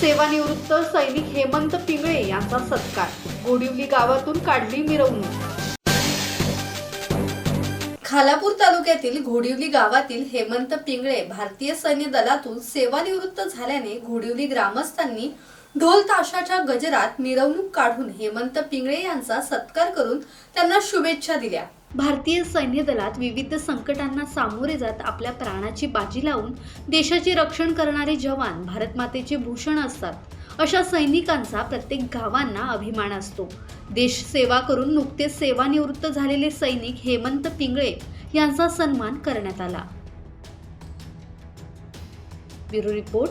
सेवानिवृत्त सैनिक हेमंत पिंगळे यांचा सत्कार. गोडिवली गावातून काढली मिरवणूक. खालापूर तालुक्यातील घोडिवली गावातील हेमंत पिंगळे भारतीय सैन्य दलातून सेवानिवृत्त झाल्याने घोडिवली ग्रामस्थांनी ढोल ताशाच्या गजरात मिरवणूक काढून हेमंत पिंगळे यांचा सत्कार करून त्यांना शुभेच्छा दिल्या. भारतीय सैन्य दलात विविध संकटांना सामोरे जात आपल्या प्राणाची बाजी लावून देशाचे रक्षण करणारे जवान भारतमातेचे भूषण असतात. अशा सैनिकांचा प्रत्येक गावांना अभिमान असतो. देश सेवा करून नुकतेच सेवानिवृत्त झालेले सैनिक हेमंत पिंगळे यांचा सन्मान करण्यात आला. Bureau report